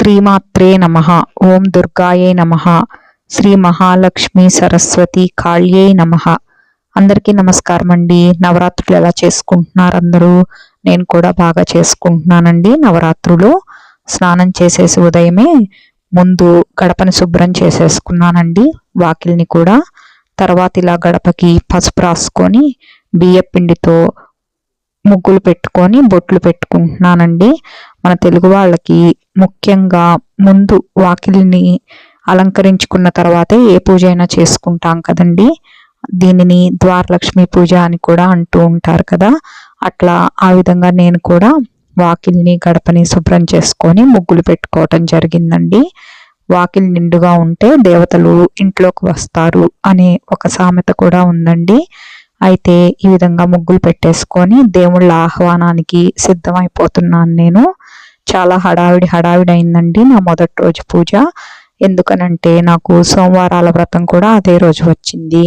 శ్రీమాత్రే నమ. ఓం దుర్గాయే నమ. శ్రీ మహాలక్ష్మి సరస్వతి కాళ్యే నమ. అందరికీ నమస్కారం అండి నవరాత్రులు ఎలా చేసుకుంటున్నారు అందరూ నేను కూడా బాగా చేసుకుంటున్నానండి నవరాత్రులు. స్నానం చేసేసి ఉదయమే ముందు గడపని శుభ్రం చేసేసుకున్నానండి వాకిల్ని కూడా. తర్వాత ఇలా గడపకి పసుపు రాసుకొని బియ్యపిండితో ముగ్గులు పెట్టుకొని బొట్లు పెట్టుకుంటున్నానండి. మన తెలుగు వాళ్ళకి ముఖ్యంగా ముందు వాకిలిని అలంకరించుకున్న తర్వాతే ఏ పూజ అయినా చేసుకుంటాం కదండి. దీనిని ద్వారలక్ష్మి పూజ అని కూడా అంటూ ఉంటారు కదా. అట్లా ఆ విధంగా నేను కూడా వాకిల్ని గడపని శుభ్రం చేసుకొని ముగ్గులు పెట్టుకోవటం జరిగిందండి. వాకిల్ నిండుగా ఉంటే దేవతలు ఇంట్లోకి వస్తారు అనే ఒక సామెత కూడా ఉందండి. అయితే ఈ విధంగా ముగ్గులు పెట్టేసుకొని దేవుళ్ళ ఆహ్వానానికి సిద్ధమైపోతున్నాను నేను. చాలా హడావిడి హడావిడి అయిందండి నా మొదటి రోజు పూజ. ఎందుకనంటే నాకు సోమవారాల వ్రతం కూడా అదే రోజు వచ్చింది.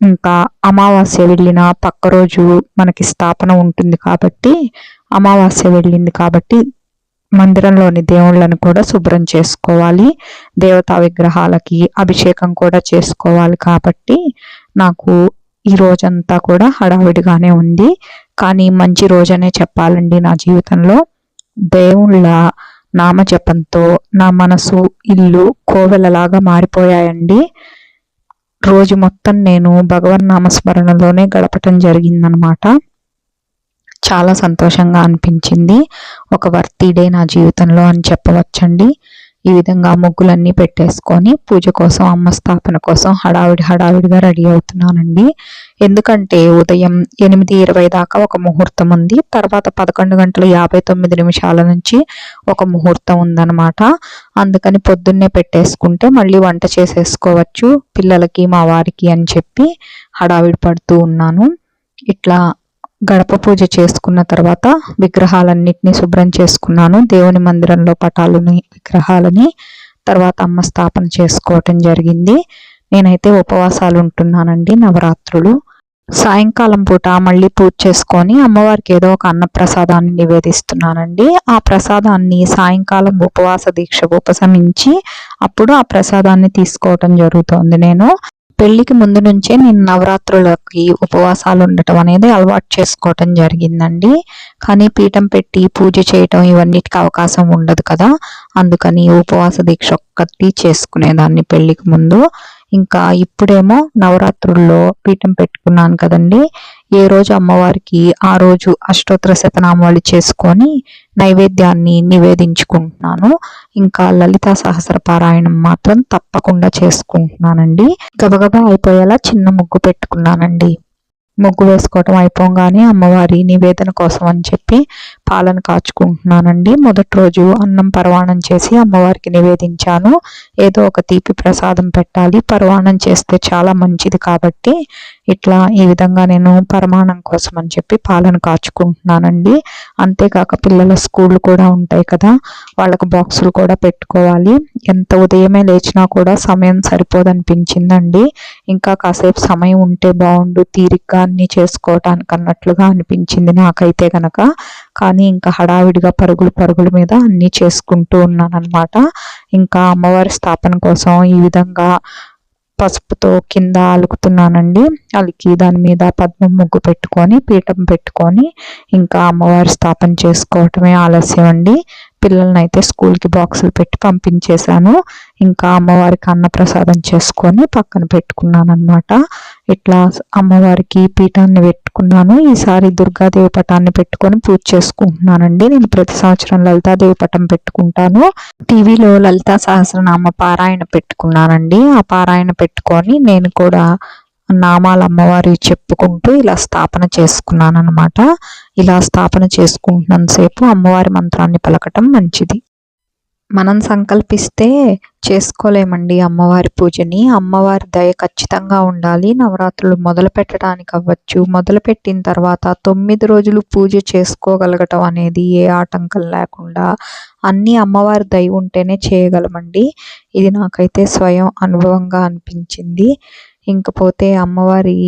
ఇంకా అమావాస్య వెళ్ళిన పక్క రోజు మనకి స్థాపన ఉంటుంది కాబట్టి అమావాస్య వెళ్ళింది కాబట్టి మందిరంలోని దేవుళ్ళను కూడా శుభ్రం చేసుకోవాలి. దేవతా విగ్రహాలకి అభిషేకం కూడా చేసుకోవాలి కాబట్టి నాకు ఈ రోజంతా కూడా హడావిడిగానే ఉంది. కానీ మంచి రోజనే చెప్పాలండి నా జీవితంలో. దేవుళ్ళ నామజపంతో నా మనసు ఇల్లు కోవెలలాగా మారిపోయాయండి. రోజు మొత్తం నేను భగవన్ నామస్మరణలోనే గడపటం జరిగిందనమాట. చాలా సంతోషంగా అనిపించింది. ఒక వర్తీ డే నా జీవితంలో అని చెప్పవచ్చండి. ఈ విధంగా ముగ్గులన్నీ పెట్టేసుకొని పూజ కోసం అమ్మ స్థాపన కోసం హడావిడి హడావిడిగా రెడీ అవుతున్నానండి. ఎందుకంటే ఉదయం ఎనిమిది ఇరవై దాకా ఒక ముహూర్తం ఉంది. తర్వాత పదకొండు గంటల యాభై తొమ్మిది నిమిషాల నుంచి ఒక ముహూర్తం ఉందన్నమాట. అందుకని పొద్దున్నే పెట్టేసుకుంటే మళ్ళీ వంట చేసేసుకోవచ్చు పిల్లలకి మా వారికి అని చెప్పి హడావిడి పడుతూ ఉన్నాను. ఇట్లా గడప పూజ చేసుకున్న తర్వాత విగ్రహాలన్నిటిని శుభ్రం చేసుకున్నాను. దేవుని మందిరంలో పటాలని విగ్రహాలని తర్వాత అమ్మ స్థాపన చేసుకోవటం జరిగింది. నేనైతే ఉపవాసాలు ఉంటున్నానండి నవరాత్రులు. సాయంకాలం పూట మళ్ళీ పూజ చేసుకొని అమ్మవారికి ఏదో ఒక అన్న ప్రసాదాన్ని నివేదిస్తున్నానండి. ఆ ప్రసాదాన్ని సాయంకాలం ఉపవాస దీక్ష ఉపశమించి అప్పుడు ఆ ప్రసాదాన్ని తీసుకోవటం జరుగుతోంది నేను. పెళ్ళికి ముందు నుంచే నేను నవరాత్రులకి ఉపవాసాలు ఉండటం అనేది అలవాటు చేసుకోవటం జరిగిందండి. కానీ పీఠం పెట్టి పూజ చేయటం ఇవన్నిటికి అవకాశం ఉండదు కదా. అందుకని ఉపవాస దీక్ష ఒక్కటి చేసుకునేదాన్ని పెళ్ళికి ముందు. ఇంకా ఇప్పుడేమో నవరాత్రుల్లో పీఠం పెట్టుకున్నాను కదండి. ఏ రోజు అమ్మవారికి ఆ రోజు అష్టోత్తర శతనామాలు చేసుకొని నైవేద్యాన్ని నివేదించుకుంటున్నాను. ఇంకా లలితా సహస్ర పారాయణం మాత్రం తప్పకుండా చేసుకుంటున్నానండి. గబగబా అయిపోయేలా చిన్న ముగ్గు పెట్టుకున్నానండి. ముగ్గు వేసుకోవటం అయిపోగానే అమ్మవారి నివేదన కోసం అని చెప్పి పాలను కాచుకుంటున్నానండి. మొదటి రోజు అన్నం పరవాణం చేసి అమ్మవారికి నివేదించాను. ఏదో ఒక తీపి ప్రసాదం పెట్టాలి. పరవాణం చేస్తే చాలా మంచిది కాబట్టి ఇట్లా ఈ విధంగా నేను పరమాణం కోసం అని చెప్పి పాలను కాచుకుంటున్నానండి. అంతేకాక పిల్లల స్కూళ్ళు కూడా ఉంటాయి కదా వాళ్ళకు బాక్సులు కూడా పెట్టుకోవాలి. ఎంత ఉదయమే లేచినా కూడా సమయం సరిపోదనిపించిందండి. ఇంకా కాసేపు సమయం ఉంటే బాగుండు తీరిగ్గా అన్నీ చేసుకోవటానికి అన్నట్లుగా అనిపించింది నాకైతే గనక. కానీ ఇంకా హడావిడిగా పరుగులు పరుగుల మీద అన్నీ చేసుకుంటూ ఉన్నాను ఇంకా అమ్మవారి స్థాపన కోసం ఈ విధంగా పసుపుతో కింద అలుకుతున్నానండి. అలికి దాని మీద పద్మం ముగ్గు పెట్టుకొని పీఠం పెట్టుకొని ఇంకా అమ్మవారి స్థాపన చేసుకోవటమే ఆలస్యం అండి. పిల్లల్ని అయితే స్కూల్కి బాక్సులు పెట్టి పంపించేశాను. ఇంకా అమ్మవారికి అన్నప్రసాదం చేసుకొని పక్కన పెట్టుకున్నాను అనమాట ఇట్లా అమ్మవారికి పీఠాన్ని పెట్టుకున్నాను. ఈసారి దుర్గాదేవి పటాన్ని పెట్టుకొని పూజ చేసుకుంటున్నానండి. నేను ప్రతి సంవత్సరం లలితాదేవి పటం పెట్టుకుంటాను. టీవీలో లలితా సహస్రనామ పారాయణ పెట్టుకున్నానండి. ఆ పారాయణ పెట్టుకొని నేను కూడా నామాల అమ్మవారి చెప్పుకుంటూ ఇలా స్థాపన చేసుకున్నాను అనమాట ఇలా స్థాపన చేసుకుంటున్నంతసేపు అమ్మవారి మంత్రాన్ని పలకటం మంచిది. మనం సంకల్పిస్తే చేసుకోలేమండి అమ్మవారి పూజని. అమ్మవారి దయ ఖచ్చితంగా ఉండాలి. నవరాత్రులు మొదలు పెట్టడానికి అవ్వచ్చు. మొదలు పెట్టిన తర్వాత తొమ్మిది రోజులు పూజ చేసుకోగలగటం అనేది ఏ ఆటంకం లేకుండా అన్నీ అమ్మవారి దయ ఉంటేనే చేయగలమండి. ఇది నాకైతే స్వయం అనుభవంగా అనిపించింది. ఇంకపోతే అమ్మవారి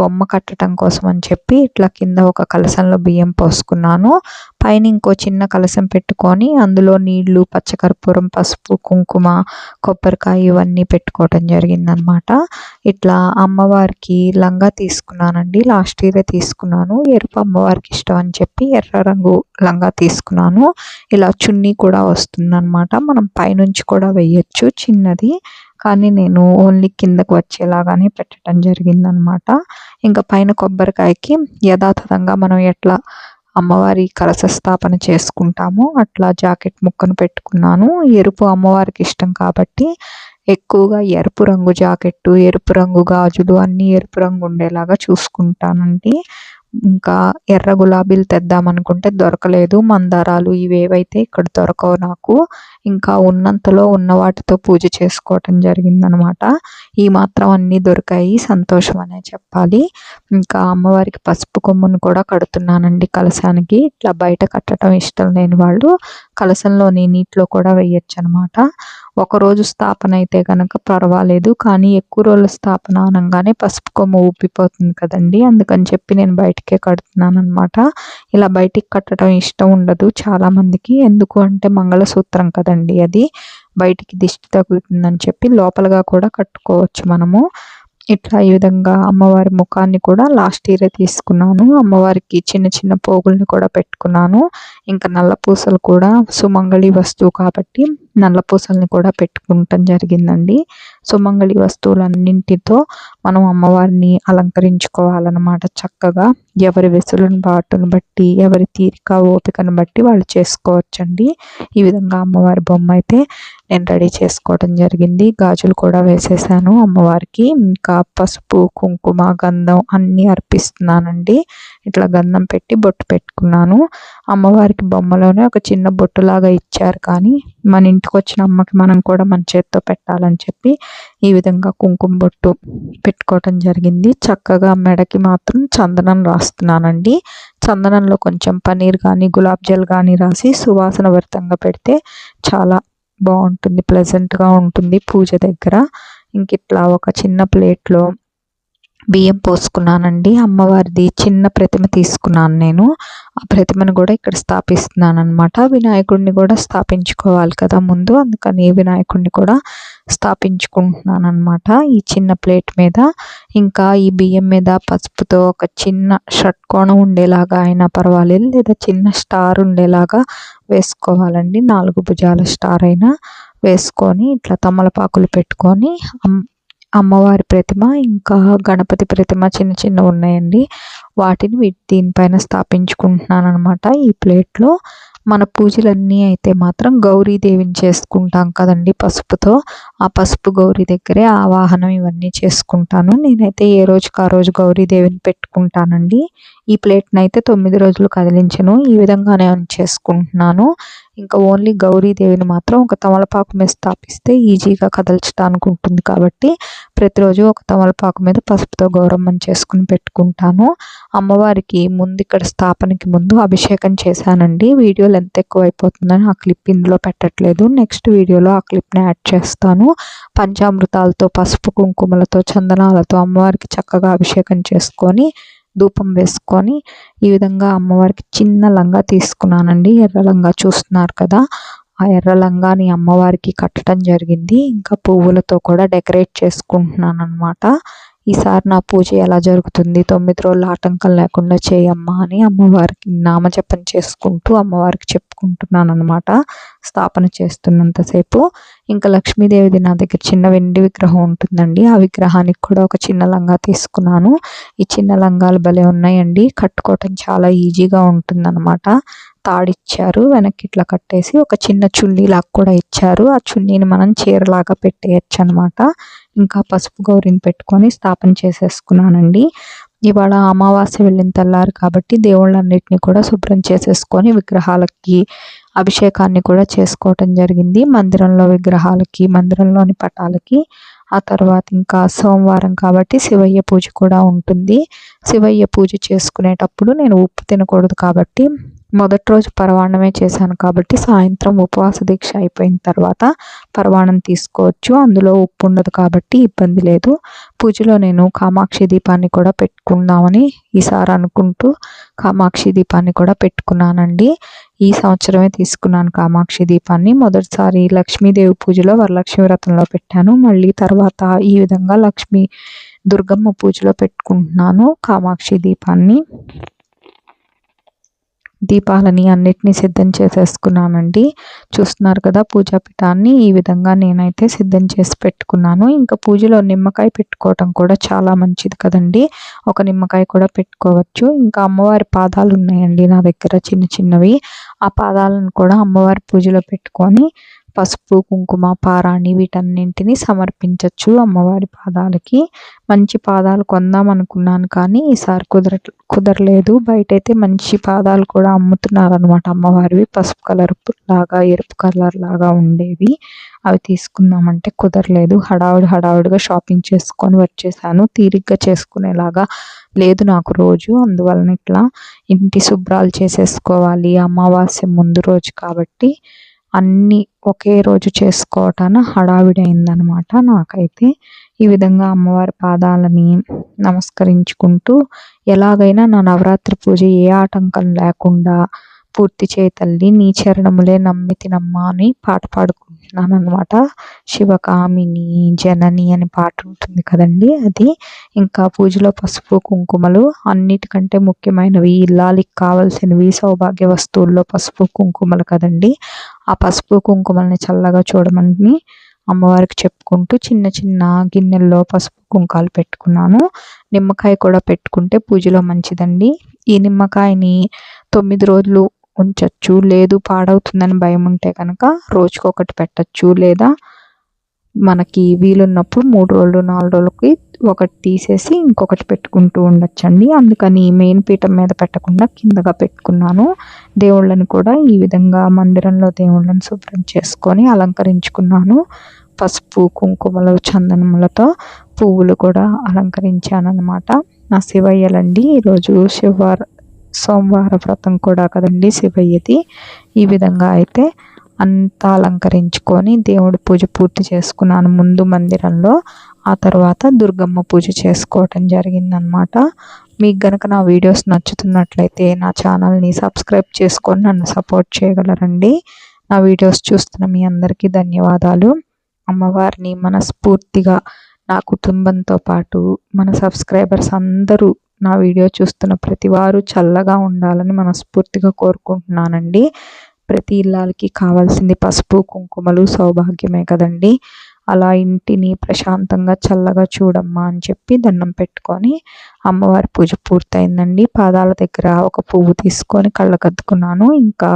బొమ్మ కట్టడం కోసం అని చెప్పి ఇట్లా కింద ఒక కలసంలో బియ్యం పోసుకున్నాను. పైన ఇంకో చిన్న కలసం పెట్టుకొని అందులో నీళ్ళు పచ్చకర్పూరం పసుపు కుంకుమ కొబ్బరికాయ ఇవన్నీ పెట్టుకోవటం జరిగిందనమాట ఇట్లా అమ్మవారికి లంగా తీసుకున్నానండి. లాస్ట్ ఇయరే తీసుకున్నాను. ఎరుపు అమ్మవారికి ఇష్టం అని చెప్పి ఎర్ర రంగు లంగా తీసుకున్నాను. ఇలా చున్నీ కూడా వస్తుందన్నమాట. మనం పైనుంచి కూడా వేయచ్చు చిన్నది. కానీ నేను ఓన్లీ కిందకు వచ్చేలాగానే పెట్టడం జరిగిందనమాట. ఇంకా పైన కొబ్బరికాయకి యథాతథంగా మనం ఎట్లా అమ్మవారి కలశ స్థాపన చేసుకుంటాము అట్లా జాకెట్ ముక్కను పెట్టుకున్నాను. ఎరుపు అమ్మవారికి ఇష్టం కాబట్టి ఎక్కువగా ఎరుపు రంగు జాకెట్టు ఎరుపు రంగు గాజులు అన్నీ ఎరుపు రంగు ఉండేలాగా చూసుకుంటానండి. ఇంకా ఎర్ర గులాబీలు తెద్దామనుకుంటే దొరకలేదు. మందారాలు ఇవేవైతే ఇక్కడ దొరకవు నాకు. ఇంకా ఉన్నంతలో ఉన్న వాటితో పూజ చేసుకోవటం జరిగిందనమాట. ఈ మాత్రం అన్నీ దొరికాయి. సంతోషం అనే చెప్పాలి. ఇంకా అమ్మవారికి పసుపు కొమ్మును కూడా కడుతున్నానండి కలశానికి. ఇట్లా బయట కట్టడం ఇష్టం లేని వాళ్ళు కలశంలోని నీటిలో కూడా వేయచ్చు అనమాట ఒకరోజు స్థాపన అయితే కనుక పర్వాలేదు. కానీ ఎక్కువ రోజుల స్థాపన అనగానే పసుపు కొమ్ము ఊపిపోతుంది కదండి. అందుకని చెప్పి నేను బయట బయటికే కడుతున్నాను అనమాట ఇలా బయటికి కట్టడం ఇష్టం ఉండదు చాలామందికి. ఎందుకు అంటే మంగళసూత్రం కదండి అది. బయటికి దిష్టి తగులుతుందని చెప్పి లోపలగా కూడా కట్టుకోవచ్చు మనము. ఇట్లా ఈ విధంగా అమ్మవారి ముఖాన్ని కూడా లాస్ట్ ఇయర్ తీసుకున్నాను. అమ్మవారికి చిన్న చిన్న పోగుల్ని కూడా పెట్టుకున్నాను. ఇంకా నల్ల పూసలు కూడా సుమంగళి వస్తువు కాబట్టి నల్ల పూసల్ని కూడా పెట్టుకుంటాం జరిగిందండి. సుమంగళి వస్తువులన్నింటితో మనం అమ్మవారిని అలంకరించుకోవాలన్నమాట చక్కగా. ఎవరి వెసులుని బాటును బట్టి ఎవరి తీరిక ఓపికను బట్టి వాళ్ళు చేసుకోవచ్చండి. ఈ విధంగా అమ్మవారి బొమ్మ అయితే నేను రెడీ చేసుకోవడం జరిగింది. గాజులు కూడా వేసేసాను అమ్మవారికి. ఇంకా పసుపు కుంకుమ గంధం అన్నీ అర్పిస్తున్నానండి. ఇట్లా గంధం పెట్టి బొట్టు పెట్టుకున్నాను. అమ్మవారికి బొమ్మలోనే ఒక చిన్న బొట్టులాగా ఇచ్చారు కానీ మన ఇంటి వచ్చిన అమ్మకి మనం కూడా మన చేతితో పెట్టాలని చెప్పి ఈ విధంగా కుంకుమ బొట్టు పెట్టుకోవటం జరిగింది. చక్కగా మెడకి మాత్రం చందనం రాస్తున్నానండి. చందనంలో కొంచెం పనీర్ కానీ గులాబ్ జల్ కానీ రాసి సువాసన భరితంగా పెడితే చాలా బాగుంటుంది ప్లెజెంట్గా ఉంటుంది పూజ దగ్గర. ఇంక ఇట్లా ఒక చిన్న ప్లేట్లో బియ్యం పోసుకున్నానండి. అమ్మవారిది చిన్న ప్రతిమ తీసుకున్నాను నేను. ఆ ప్రతిమను కూడా ఇక్కడ స్థాపిస్తున్నాను అనమాట వినాయకుడిని కూడా స్థాపించుకోవాలి కదా ముందు. అందుకని వినాయకుడిని కూడా స్థాపించుకుంటున్నాను అనమాట ఈ చిన్న ప్లేట్ మీద. ఇంకా ఈ బియ్యం మీద పసుపుతో ఒక చిన్న షట్కోణం ఉండేలాగా అయినా పర్వాలేదు. లేదా చిన్న స్టార్ ఉండేలాగా వేసుకోవాలండి. నాలుగు భుజాల స్టార్ అయినా వేసుకొని ఇట్లా తమలపాకులు పెట్టుకొని అమ్మవారి ప్రతిమ ఇంకా గణపతి ప్రతిమ చిన్న చిన్న ఉన్నాయండి. వాటిని వీటి దీనిపైన స్థాపించుకుంటున్నాను అనమాట ఈ ప్లేట్లో మన పూజలన్నీ అయితే మాత్రం గౌరీదేవిని చేసుకుంటాం కదండి పసుపుతో. ఆ పసుపు గౌరీ దగ్గరే ఆవాహనం ఇవన్నీ చేసుకుంటాను. నేనైతే ఏ రోజుకి ఆ రోజు గౌరీదేవిని పెట్టుకుంటానండి. ఈ ప్లేట్ని అయితే తొమ్మిది రోజులు కదిలించను. ఈ విధంగానే చేసుకుంటున్నాను. ఇంకా ఓన్లీ గౌరీదేవిని మాత్రం ఒక తమలపాకు మీద స్థాపిస్తే ఈజీగా కదల్చడానికి ఉంటుంది కాబట్టి ప్రతిరోజు ఒక తమలపాకు మీద పసుపుతో గౌరమ్మని చేసుకుని పెట్టుకుంటాను. అమ్మవారికి ముందు ఇక్కడ స్థాపనకి ముందు అభిషేకం చేశానండి. వీడియోలు ఎంత ఎక్కువ అయిపోతుందని ఆ క్లిప్ ఇందులో పెట్టట్లేదు. నెక్స్ట్ వీడియోలో ఆ క్లిప్ని యాడ్ చేస్తాను. పంచామృతాలతో పసుపు కుంకుమలతో చందనాలతో అమ్మవారికి చక్కగా అభిషేకం చేసుకొని ధూపం వేసుకొని ఈ విధంగా అమ్మవారికి చిన్న లంగా తీసుకున్నానండి. ఎర్ర లంగా చూస్తున్నారు కదా. ఆ ఎర్ర లంగాని అమ్మవారికి కట్టడం జరిగింది. ఇంకా పువ్వులతో కూడా డెకరేట్ చేసుకుంటున్నాను అనమాట ఈసారి నా పూజ ఎలా జరుగుతుంది? తొమ్మిది రోజులు ఆటంకం లేకుండా చేయమ్మా అని అమ్మవారికి నామజపం చేసుకుంటూ అమ్మవారికి చెప్పుకుంటున్నాను అనమాట స్థాపన చేస్తున్నంతసేపు. ఇంకా లక్ష్మీదేవిది నా దగ్గర చిన్న వెండి విగ్రహం ఉంటుందండి. ఆ విగ్రహానికి కూడా ఒక చిన్న లంగా తీసుకున్నాను. ఈ చిన్న లంగాలు భలే ఉన్నాయండి. కట్టుకోవటం చాలా ఈజీగా ఉంటుందన్నమాట. తాడిచ్చారు వెనక్కి ఇట్లా కట్టేసి ఒక చిన్న చున్నీ లాగా కూడా ఇచ్చారు. ఆ చున్నీని మనం చీరలాగా పెట్టేయచ్చు అనమాట ఇంకా పసుపు గౌరిని పెట్టుకొని స్థాపన చేసేసుకున్నానండి. ఇవాళ అమావాస్య వెళ్ళిన తెల్లారు కాబట్టి దేవుళ్ళన్నిటిని కూడా శుభ్రం చేసేసుకొని విగ్రహాలకి అభిషేకాన్ని కూడా చేసుకోవటం జరిగింది. మందిరంలో విగ్రహాలకి మందిరంలోని పటాలకి ఆ తర్వాత ఇంకా సోమవారం కాబట్టి శివయ్య పూజ కూడా ఉంటుంది. శివయ్య పూజ చేసుకునేటప్పుడు నేను ఉప్పు తినకూడదు కాబట్టి మొదటి రోజు పరవాణమే చేశాను కాబట్టి సాయంత్రం ఉపవాస దీక్ష అయిపోయిన తర్వాత పరవాణం తీసుకోవచ్చు. అందులో ఉప్పు ఉండదు కాబట్టి ఇబ్బంది లేదు. పూజలో నేను కామాక్షి దీపాన్ని కూడా పెట్టుకుందామని ఈసారి అనుకుంటూ కామాక్షి దీపాన్ని కూడా పెట్టుకున్నానండి. ఈ సంవత్సరమే తీసుకున్నాను కామాక్షి దీపాన్ని. మొదటిసారి లక్ష్మీదేవి పూజలో వరలక్ష్మి వ్రతంలో పెట్టాను. మళ్ళీ తర్వాత ఈ విధంగా లక్ష్మీ దుర్గమ్మ పూజలో పెట్టుకుంటున్నాను కామాక్షి దీపాన్ని. దీపాలని అన్నిటినీ సిద్ధం చేసేసుకున్నానండి. చూస్తున్నారు కదా పూజా పీఠాన్ని ఈ విధంగా నేనైతే సిద్ధం చేసి పెట్టుకున్నాను. ఇంకా పూజలో నిమ్మకాయ పెట్టుకోవటం కూడా చాలా మంచిది కదండి. ఒక నిమ్మకాయ కూడా పెట్టుకోవచ్చు. ఇంకా అమ్మవారి పాదాలు ఉన్నాయండి నా దగ్గర చిన్న చిన్నవి. ఆ పాదాలను కూడా అమ్మవారి పూజలో పెట్టుకొని పసుపు కుంకుమ పారాణి వీటన్నింటినీ సమర్పించవచ్చు అమ్మవారి పాదాలకి. మంచి పాదాలు కొందాం అనుకున్నాను కానీ ఈసారి కుదర కుదరలేదు. బయటైతే మంచి పాదాలు కూడా అమ్ముతున్నారు అనమాట అమ్మవారివి. పసుపు కలర్ లాగా ఎరుపు కలర్ లాగా ఉండేవి. అవి తీసుకుందామంటే కుదరలేదు. హడావుడి హడావుడిగా షాపింగ్ చేసుకొని వచ్చేసాను. తీరిగ్గా చేసుకునేలాగా లేదు నాకు రోజు. అందువలన ఇట్లా ఇంటి శుభ్రాలు చేసేసుకోవాలి అమావాస్య ముందు రోజు కాబట్టి అన్నీ ఒకే రోజు చేసుకోవటాన హడావిడి అయిందనమాట నాకైతే. ఈ విధంగా అమ్మవారి పాదాలని నమస్కరించుకుంటూ ఎలాగైనా నా నవరాత్రి పూజ ఏ ఆటంకం లేకుండా పూర్తి చేయి తల్లి నీ చరణములే నమ్మి తినమ్మా అని పాట పాడుకుంటున్నాను అనమాట శివకామిని జనని అనే పాట ఉంటుంది కదండి అది. ఇంకా పూజలో పసుపు కుంకుమలు అన్నిటికంటే ముఖ్యమైనవి. ఇల్లాలికి కావాల్సినవి సౌభాగ్య వస్తువుల్లో పసుపు కుంకుమలు కదండి. ఆ పసుపు కుంకుమల్ని చల్లగా చూడమని అమ్మవారికి చెప్పుకుంటూ చిన్న చిన్న గిన్నెల్లో పసుపు కుంకాలు పెట్టుకున్నాను. నిమ్మకాయ కూడా పెట్టుకుంటే పూజలో మంచిదండి. ఈ నిమ్మకాయని తొమ్మిది రోజులు ఉంచవచ్చు లేదు పాడవుతుందని భయం ఉంటే కనుక రోజుకొకటి పెట్టచ్చు. లేదా మనకి వీలున్నప్పుడు మూడు రోజులు నాలుగు రోజులకి ఒకటి తీసేసి ఇంకొకటి పెట్టుకుంటూ ఉండొచ్చండి. అందుకని మెయిన్ పీఠం మీద పెట్టకుండా కిందగా పెట్టుకున్నాను. దేవుళ్ళని కూడా ఈ విధంగా మందిరంలో దేవుళ్ళని శుభ్రం చేసుకొని అలంకరించుకున్నాను. పసుపు కుంకుమలు చందనములతో పువ్వులు కూడా అలంకరించాను అనమాట నా శివయ్యలండి. ఈరోజు శివ సోమవార వ్రతం కూడా కదండి శివయ్యది. ఈ విధంగా అయితే అంతా అలంకరించుకొని దేవుడి పూజ పూర్తి చేసుకున్నాను. ముందు మందిరంలో ఆ తర్వాత దుర్గమ్మ పూజ చేసుకోవటం జరిగిందనమాట మీకు గనక నా వీడియోస్ నచ్చుతున్నట్లయితే నా ఛానల్ని సబ్స్క్రైబ్ చేసుకొని నన్ను సపోర్ట్ చేయగలరండి. నా వీడియోస్ చూస్తున్న మీ అందరికీ ధన్యవాదాలు. అమ్మవారిని మనస్ఫూర్తిగా నా కుటుంబంతో పాటు మన సబ్స్క్రైబర్స్ అందరూ నా వీడియో చూస్తున్న ప్రతి వారు చల్లగా ఉండాలని మనస్ఫూర్తిగా కోరుకుంటున్నానండి. ప్రతి ఇల్లాలకి కావాల్సింది పసుపు కుంకుమలు సౌభాగ్యమే కదండి. అలా ఇంటిని ప్రశాంతంగా చల్లగా చూడమ్మా అని చెప్పి దండం పెట్టుకొని అమ్మవారి పూజ పూర్తయిందండి. పాదాల దగ్గర ఒక పువ్వు తీసుకొని కళ్ళకద్దుకున్నాను ఇంకా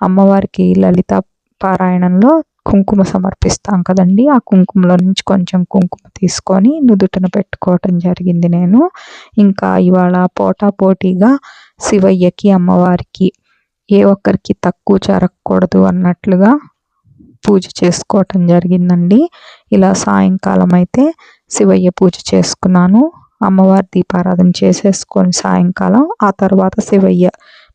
అమ్మవారికి లలిత పారాయణంలో కుంకుమ సమర్పిస్తాం కదండి. ఆ కుంకుమలో నుంచి కొంచెం కుంకుమ తీసుకొని నుదుటన పెట్టుకోవటం జరిగింది నేను. ఇంకా ఇవాళ పోటా పోటీగా శివయ్యకి అమ్మవారికి ఏ ఒక్కరికి తక్కువ జరగకూడదు అన్నట్లుగా పూజ చేసుకోవటం జరిగిందండి. ఇలా సాయంకాలం అయితే శివయ్య పూజ చేసుకున్నాను. అమ్మవారి దీపారాధన చేసేసుకొని సాయంకాలం ఆ తర్వాత శివయ్య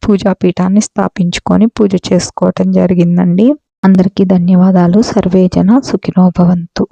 పూజాపీఠాన్ని స్థాపించుకొని పూజ చేసుకోవటం జరిగిందండి. అందరికీ ధన్యవాదాలు. సర్వేజన సుఖినోభవంతు